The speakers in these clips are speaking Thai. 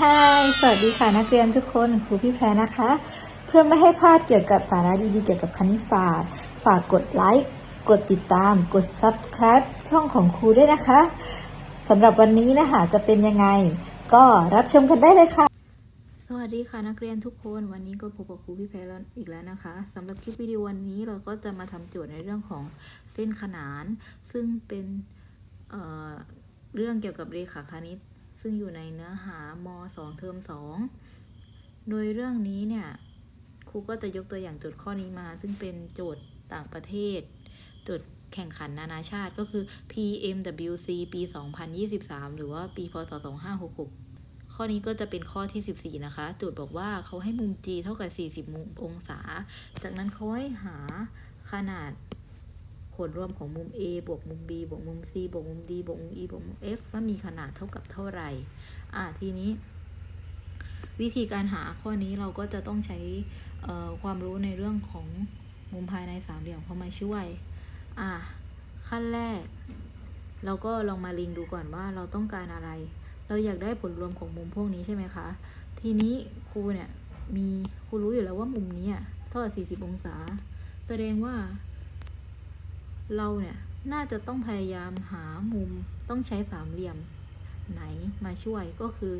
ฮายสวัสดีค่ะนักเรียนทุกคนครูพี่แพรนะคะ เพื่อไม่ให้พลาดเกี่ยวกับสาระดีๆเกี่ยวกับคณิตศาสตร์ ฝากกดไลค์ กดติดตาม กด subscribe ช่องของครูด้วยนะคะสำหรับวันนี้นะคะจะเป็นยังไง ก็รับชมกันได้เลยค่ะ สวัสดีค่ะนักเรียนทุกคนวันนี้ก็พบกับครูพี่แพรแล้วอีกแล้วนะคะสำหรับคลิปวิดีโอวันนี้เราก็จะมาทำโจทย์ในเรื่องของเส้นขนาน ซึ่งเป็นเเรื่องเกี่ยวกับเรขาคณิต ซึ่งอยู่ในเนื้อหาม2เทอม2 โดยเรื่องนี้เนี่ยครูก็จะยกตัวอย่างโจทย์ข้อนี้มา ซึ่งเป็นโจทย์ต่างประเทศ โจทย์แข่งขันนานาชาติก็คือ PMWC ปี 2023 หรือว่าปีพศ 2566 ข้อนี้ก็จะเป็นข้อที่ 14 นะคะ โจทย์บอกว่าเขาให้มุม G เท่ากับ 40มุมองศา จากนั้นเขาให้หาขนาด ผลรวมของมุม A บวกมุม B บวกมุม C บวกมุม D บวกมุม E บวกมุม F ว่ามีขนาดเท่ากับเท่าไหร่ อะทีนี้ วิธีการหาข้อนี้เราก็จะต้องใช้ความรู้ในเรื่องของมุมภายในสามเหลี่ยมเข้ามาช่วย อะขั้นแรก เราก็ลองมาลิงดูก่อนว่าเราต้องการอะไร เราอยากได้ผลรวมของมุมพวกนี้ใช่ไหมคะ ทีนี้ครูเนี่ยมีครูรู้อยู่แล้วว่ามุมนี้เท่ากับ40 องศา แสดงว่า เราเนี่ยน่าจะต้องพยายามหามุมต้องใช้สามเหลี่ยมไหนมาช่วยก็คือ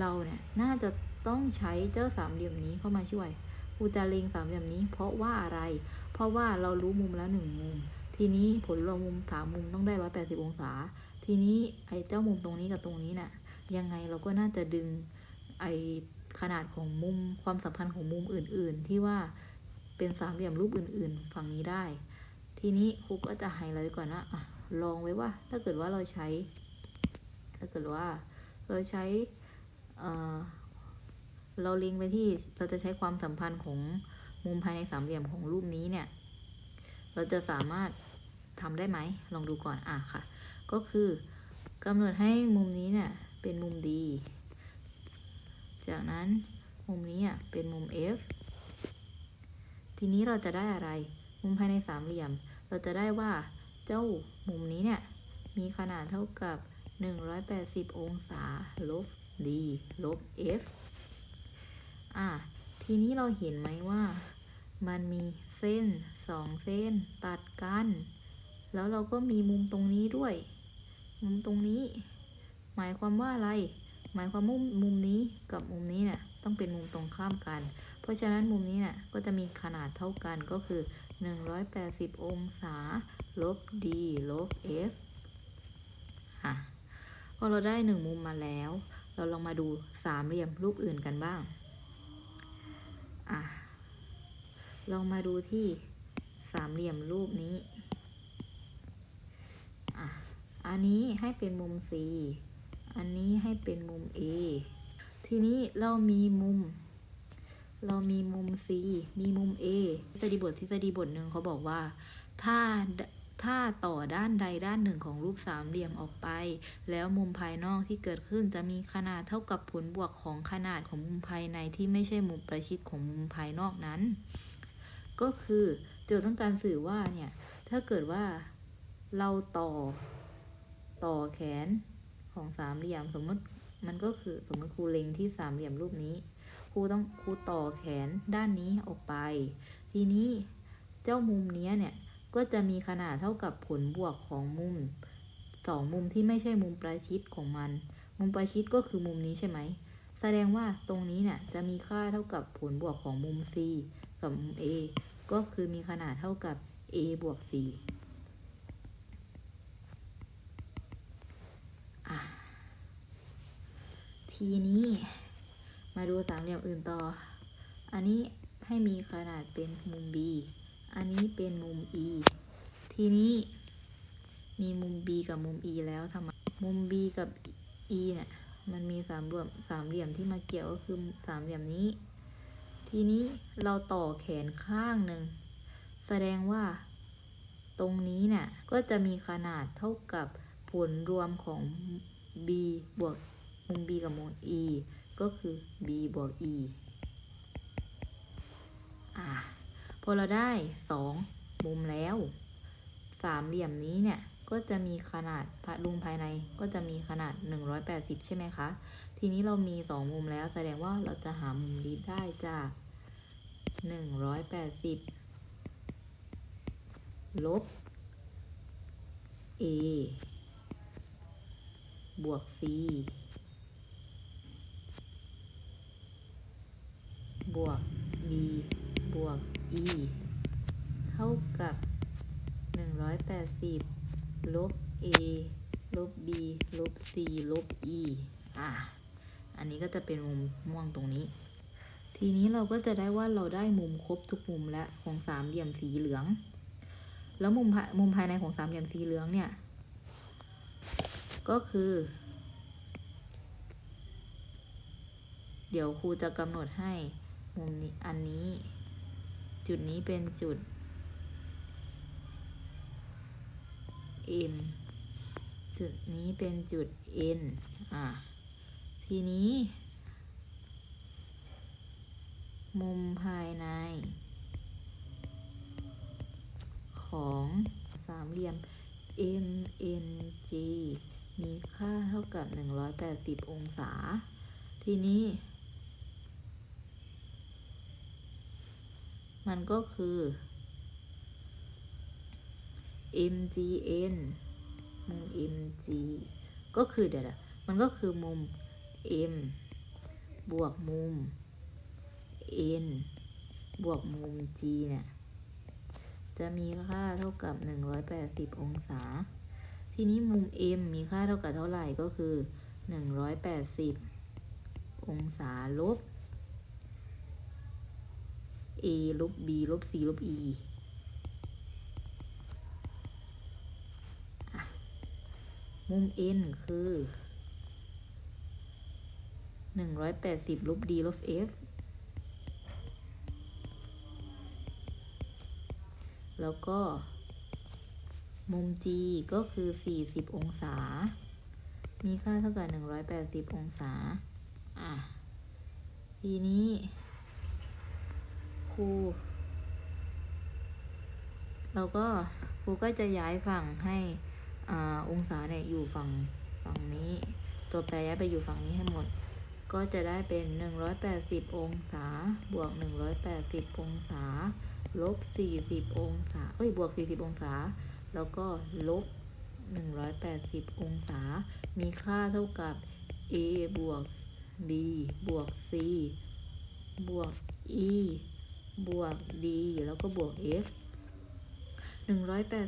เราเนี่ยน่าจะต้องใช้เจ้าสามเหลี่ยมนี้เข้ามาช่วยครูจะเล็งสามเหลี่ยมนี้ เพราะว่าอะไร เพราะว่าเรารู้มุมแล้วหนึ่งมุม ทีนี้ผลรวมมุมสามมุมต้องได้ร้อยแปดสิบองศา ทีนี้ไอ้เจ้ามุมตรงนี้กับตรงนี้น่ะ ยังไงเราก็น่าจะดึงไอ้ขนาดของมุมความสัมพันธ์ของมุมอื่น ๆ ที่ว่า เป็นสามเหลี่ยมรูปอื่น ๆ ฝั่งนี้ได้ ทีนี้ครูก็จะไฮไลท์ก่อนนะอะลองไว้ว่า ถ้าเกิดว่าเราใช้ ถ้าเกิดว่าเราใช้เเราล็งไปที่เราจะใช้ความสัมพันธ์ของมุมภายในสามเหลี่ยมของรูปนี้เนี่ย เราจะสามารถทำได้ไหม ลองดูก่อน อะค่ะ ก็คือกำหนดให้มุมนี้เนี่ยเป็นมุมดีจากนั้นมุมนี้อะเป็นมุม F ทีนี้เราจะได้อะไร มุมภายในสามเหลี่ยม เราจะได้ว่าเจ้ามุมนี้เนี่ย มีขนาดเท่ากับ 180 องศา ลบ d ลบ f อะ ทีนี้เราเห็นไหมว่า มันมีเส้นสองเส้นตัดกัน แล้วเราก็มีมุมตรงนี้ด้วย มุมตรงนี้ หมายความว่าอะไร หมายความว่ามุมนี้กับมุมนี้เนี่ย ต้องเป็นมุมตรงข้ามกัน เพราะฉะนั้นมุมนี้เนี่ยก็จะมีขนาดเท่ากันก็คือ 180 องศา ลบ d ลบ f อะพอเราได้หนึ่งมุมมาแล้ว เราลองมาดูสามเหลี่ยมรูปอื่นกันบ้างอะลองมาดูที่สามเหลี่ยมรูปนี้อะอันนี้ให้เป็นมุม C อันนี้ให้เป็นมุม A ทีนี้เรามีมุม เรามีมุม C มีมุม A ทฤษฎีบททฤษฎีบทหนึ่งเขาบอกว่า ถ้าถ้าต่อด้านใดด้านหนึ่งของรูปสามเหลี่ยมออกไป แล้วมุมภายนอกที่เกิดขึ้นจะมีขนาดเท่ากับผลบวกของขนาดของมุมภายในที่ไม่ใช่มุมประชิดของมุมภายนอกนั้น ก็คือโจทย์ต้องการสื่อว่าเนี่ย ถ้าเกิดว่าเราต่อต่อแขนของสามเหลี่ยมสมมติ มันก็คือสมมติครูเล็งที่สามเหลี่ยมรูปนี้ครูต้องครูต่อแขนด้านนี้ออกไป ทีนี้เจ้ามุมนี้เนี่ยก็จะมีขนาดเท่ากับผลบวกของมุมสองมุมที่ไม่ใช่มุมประชิดของมัน มุมประชิดก็คือมุมนี้ใช่ไหมแสดงว่าตรงนี้เนี่ยจะมีค่าเท่ากับผลบวกของมุม C กับมุม A ก็คือมีขนาดเท่ากับ A บวก C อะ ทีนี้ มาดูสามเหลี่ยมอื่นต่อ อันนี้ให้มีขนาดเป็นมุม B อันนี้เป็นมุม E ทีนี้มีมุม B กับมุม E แล้วทำไมมุม B กับ E เนี่ยมันมีสามเหลี่ยมสามเหลี่ยมที่มาเกี่ยวก็คือสามเหลี่ยมนี้ ทีนี้เราต่อแขนข้างหนึ่งแสดงว่า ตรงนี้เนี่ยก็จะมีขนาดเท่ากับผลรวมของ b บวก มุม b กับมุม e ก็คือ b บวก e อะพอเราได้สองมุมแล้วสามเหลี่ยมนี้เนี่ยก็จะมีขนาดรูมภายในก็จะมีขนาด 180 ใช่ไหมคะ ทีนี้เรามี 2 มุมแล้ว แสดงว่าเราจะหามุมรีดได้จาก 180 ลบ a บวก c บวก b บวก e เท่ากับ 180 ลบ a ลบ b ลบ c ลบ e อะ อันนี้ก็จะเป็นมุมม่วงตรงนี้ ทีนี้เราก็จะได้ว่าเราได้มุมครบทุกมุมและของสามเหลี่ยมสีเหลือง แล้วมุมมุมภายในของสามเหลี่ยมสีเหลืองเนี่ย ก็คือ เดี๋ยวครูจะกำหนดให้มุมนี้อันนี้ จุดนี้เป็นจุด M จุดนี้เป็นจุด N อะ ทีนี้ มุมภายใน ของสามเหลี่ยม MNG มีค่าเท่ากับ 180 องศา ทีนี้ มันก็คือ MGN มุม MG ก็คือเดี๋ยวนะมันก็คือมุม M บวกมุม N บวกมุม G เนี่ย จะมีค่าเท่ากับ 180 องศา ทีนี้มุม M มีค่าเท่ากับเท่าไหร่ก็คือ 180 องศาลบ A ลบ B ลบ C ลบ E มุม N คือ180ลบ D ลบ F แล้วก็ มุม G ก็คือ40องศา มีค่าเท่ากับ180องศา อะ ทีนี้ ครูเราก็ครูก็จะย้ายฝั่งให้อ่าองศาเนี่ยอยู่ฝั่งฝั่งนี้ ตัวแปรย้ายไปอยู่ฝั่งนี้ให้หมด ก็จะได้เป็น 180 องศา บวก 180 องศา ลบ 40 องศา เอ้ย บวก 40 องศา แล้วก็ลบ 180 องศา มีค่าเท่ากับ a บวก b บวก c บวก e บวก d แล้วก็บวก f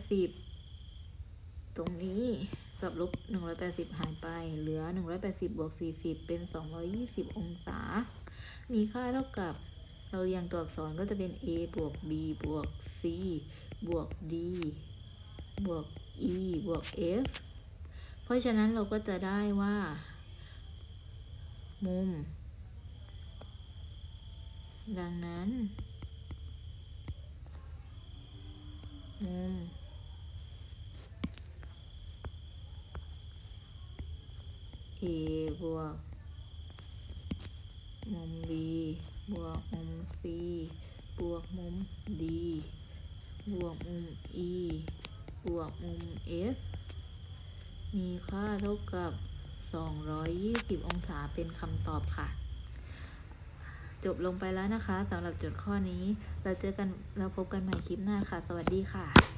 180 ตรงนี้กับลบ 180 หายไป เหลือ 180 บวก 40 เป็น 220 องศา มีค่าเท่ากับ เราเรียงตัวอักษรก็จะเป็น a บวก b บวก c บวก d บวก e บวก f เพราะฉะนั้นเราก็จะได้ว่า มุม ดังนั้น มุม a บวกมุม b บวกมุม c บวกมุม d บวกมุม e บวกมุม f มีค่าเท่ากับ 220 องศาเป็นคำตอบค่ะ จบลงไปแล้วนะคะสำหรับโจทย์ข้อนี้ เราเจอกันเราพบกันใหม่คลิปหน้าค่ะ สวัสดีค่ะ